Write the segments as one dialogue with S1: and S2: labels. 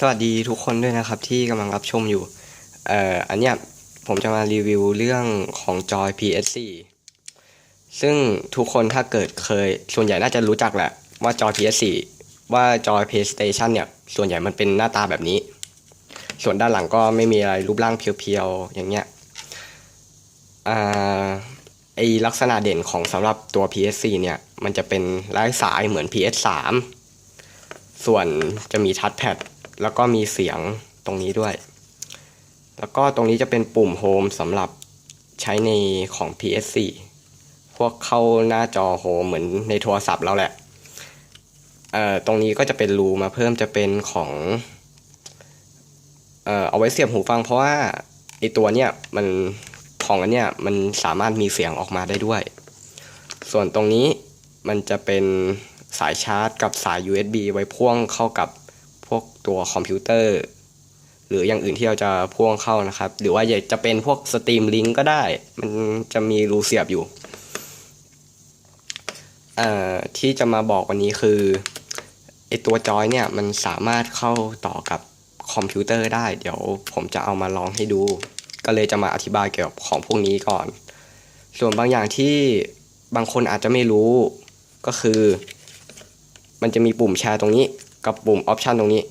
S1: สวัสดีทุกคนด้วยนะครับที่กำลังรับชมอยู่ เอ่อ อันเนี้ยผมจะมารีวิวเรื่องของจอย PS4 ซึ่งทุกคนถ้าเกิดเคย ส่วนใหญ่น่าจะรู้จักแหละว่าจอย PS4 ว่าจอย PlayStation เนี่ย ส่วนใหญ่มันเป็นหน้าตาแบบนี้ ส่วนด้านหลังก็ไม่มีอะไรรูปร่างเพียวๆ อย่างเงี้ย อ่า ไอลักษณะเด่นของสำหรับตัว PS4 เนี่ย มันจะเป็นไร้สายเหมือน PS3 ส่วนจะมีทัชแพด แล้วก็มีเสียงตรงนี้ด้วย แล้วก็ตรงนี้จะเป็นปุ่มโฮมสำหรับใช้ในของ PS4 พวกเข้าหน้าจอโฮมเหมือนในโทรศัพท์เราแหละเอ่อตรงนี้ก็จะเป็นรูมาเพิ่มจะเป็นของเอ่อเอาไว้เสียบหูฟังเพราะว่าไอตัวเนี้ยมันของอันเนี้ยมันสามารถมีเสียงออกมาได้ด้วย ส่วนตรงนี้มันจะเป็นสายชาร์จกับสาย USB ไว้พ่วงเข้ากับ พวกตัวคอมพิวเตอร์ หรืออย่างอื่นที่เราจะพ่วงเข้านะครับ หรือว่าจะเป็นพวกสตรีมลิงก์ก็ได้ มันจะมีรูเสียบอยู่ที่จะมาบอกวันนี้คือไอตัวจอยเนี่ยมันสามารถเข้าต่อกับคอมพิวเตอร์ได้ เดี๋ยวผมจะเอามาลองให้ดู ก็เลยจะมาอธิบายเกี่ยวกับของพวกนี้ก่อน ส่วนบางอย่างที่บางคนอาจจะไม่รู้ก็คือ มันจะมีปุ่มแชร์ตรงนี้ กับปุ่มออปชันตรงนี้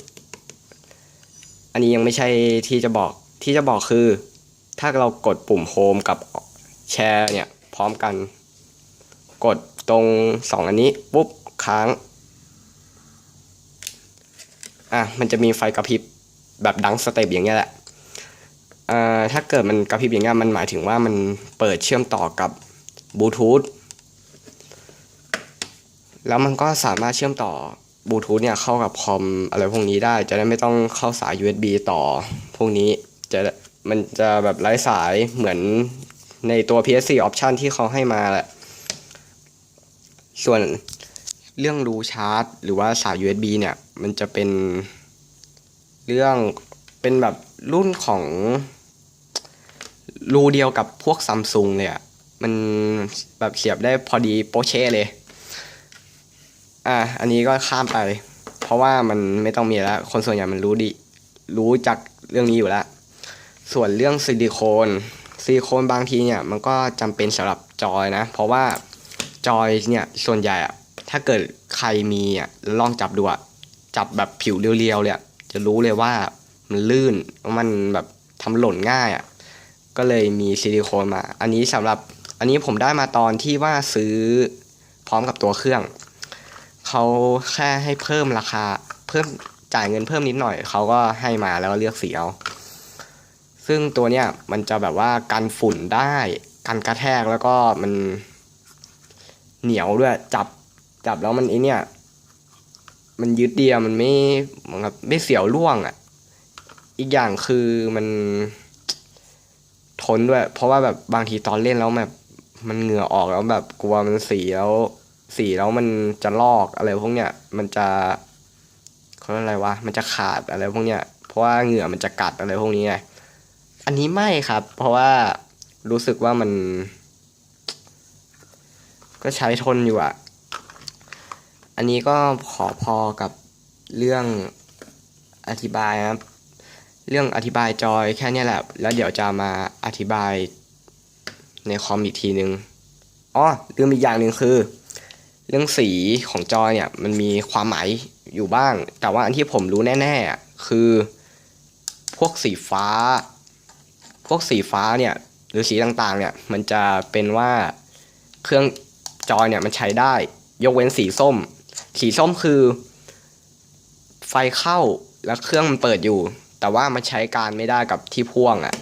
S1: อันนี้ยังไม่ใช่ที่จะบอกที่จะบอกคือ ถ้าเรากดปุ่มโฮมกับแชร์เนี่ยพร้อมกัน กดตรงสองอันนี้ปุ๊บค้างอะมันจะมีไฟกระพริบแบบดังสเต็ปอย่างเงี้ยแหละอ่าถ้าเกิดมันกระพริบอย่างเงี้ยมันหมายถึงว่ามันเปิดเชื่อมต่อกับบลูทูธแล้วมันก็สามารถเชื่อมต่อ บลูทูธเนี่ยเข้ากับคอมอะไรพวกนี้ได้ จะได้ไม่ต้องเข้าสาย USB ต่อ พวกนี้จะมันจะแบบไร้สายเหมือนในตัว PS4 Option ที่เขาให้มาแหละ ส่วนเรื่องรูชาร์จ หรือว่าสาย USB เนี่ย มันจะเป็นเรื่องเป็นแบบรุ่นของรูเดียวกับพวกซัมซุงเลยอะมันแบบเสียบได้พอดีโปเช่เลย อะอันนี้ก็ข้ามไป เพราะว่ามันไม่ต้องมีแล้ว คนส่วนใหญ่มันรู้ดี รู้จากเรื่องนี้อยู่แล้ว ส่วนเรื่องซิลิโคนซิลิโคนบางทีเนี่ยมันก็จำเป็นสำหรับจอยนะ เพราะว่าจอยเนี่ยส่วนใหญ่อะถ้าเกิดใครมีอะลองจับดูอะจับแบบผิวเรียวๆเลยจะรู้เลยว่ามันลื่นมันแบบทำหล่นง่ายอะก็เลยมีซิลิโคนมา อันนี้สำหรับอันนี้ผมได้มาตอนที่ว่าซื้อพร้อมกับตัวเครื่อง เขาแค่ให้เพิ่มราคา เพิ่มจ่ายเงินเพิ่มนิดหน่อยเขาก็ให้มาแล้วก็เลือกสีเอาซึ่งตัวเนี้ยมันจะแบบว่ากันฝุ่นได้กันกระแทกแล้วก็มันเหนียวด้วยจับจับแล้วมันไอเนี้ยมันยึดเดียวมันไม่เหมือนกับไม่เสียวร่วงอะ อีกอย่างคือมันทนด้วย เพราะว่าแบบบางทีตอนเล่นแล้วแบบมันเหงื่อออกแล้วแบบกลัวมันสีแล้ว สีแล้วมันจะลอกอะไรพวกเนี้ยมันจะเขาเรียกอะไรวะมันจะขาดอะไรพวกเนี้ยเพราะว่าเหงื่อมันจะกัดอะไรพวกนี้ไงอันนี้ไม่ครับ เพราะว่ารู้สึกว่ามัน ก็ใช้ทนอยู่อะอันนี้ก็ขอพอกับเรื่องอธิบายนะครับ เรื่องอธิบายจอยแค่นี้แหละ แล้วเดี๋ยวจะมาอธิบายในคอมอีกทีนึงอ๋อลืมอีกอย่างหนึ่งคือ เรื่องสีของจอเนี่ยมันมีความหมายอยู่บ้าง แต่ว่าอันที่ผมรู้แน่ๆอะคือ พวกสีฟ้า พวกสีฟ้าเนี่ยหรือสีต่างๆเนี่ยมันจะเป็นว่าเครื่องจอเนี่ยมันใช้ได้ ยกเว้นสีส้ม สีส้มคือ ไฟเข้าแล้วเครื่องมันเปิดอยู่ แต่ว่ามันใช้การไม่ได้กับที่พ่วงอะ่ะ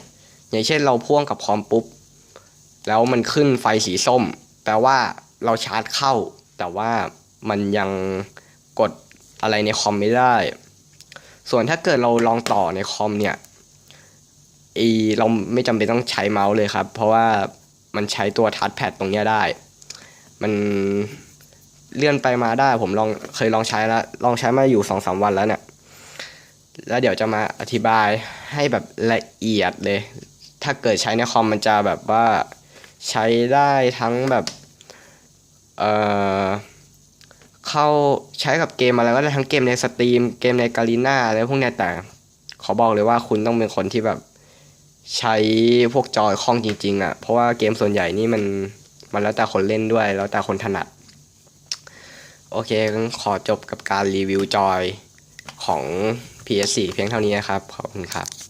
S1: อย่างเช่นเราพ่วงกับคอมปุ๊บแล้วมันขึ้นไฟสีส้ม แปลว่าเราชาร์จเข้า แต่ว่ามันยังกดอะไรในคอมไม่ได้ ส่วนถ้าเกิดเราลองต่อในคอมเนี่ยอีเราไม่จำเป็นต้องใช้เมาส์เลยครับ เพราะว่ามันใช้ตัวทัชแพดตรงเนี้ยได้ มันเลื่อนไปมาได้ ผมลองเคยลองใช้แล้ว ลองใช้มาอยู่สองสามวันแล้วเนี่ย แล้วเดี๋ยวจะมาอธิบายให้แบบละเอียดเลย ถ้าเกิดใช้ในคอมมันจะแบบว่าใช้ได้ทั้งแบบ เอ่อเข้าใช้กับเกมอะไรก็ได้ทั้งเกมในสตรีมเกมในกาลิน่าอะไรพวกนี้แต่ขอบอกเลยว่าคุณต้องเป็นคนที่แบบใช้พวกจอยคล้องจริงๆอะ่ะ เพราะว่าเกมส่วนใหญ่นี่มันมันแล้วแต่คนเล่นด้วย แล้วแต่คนถนัด โอเคขอจบกับการรีวิวจอยของ PS4 เพียงเท่านี้นะครับ ขอบคุณครับ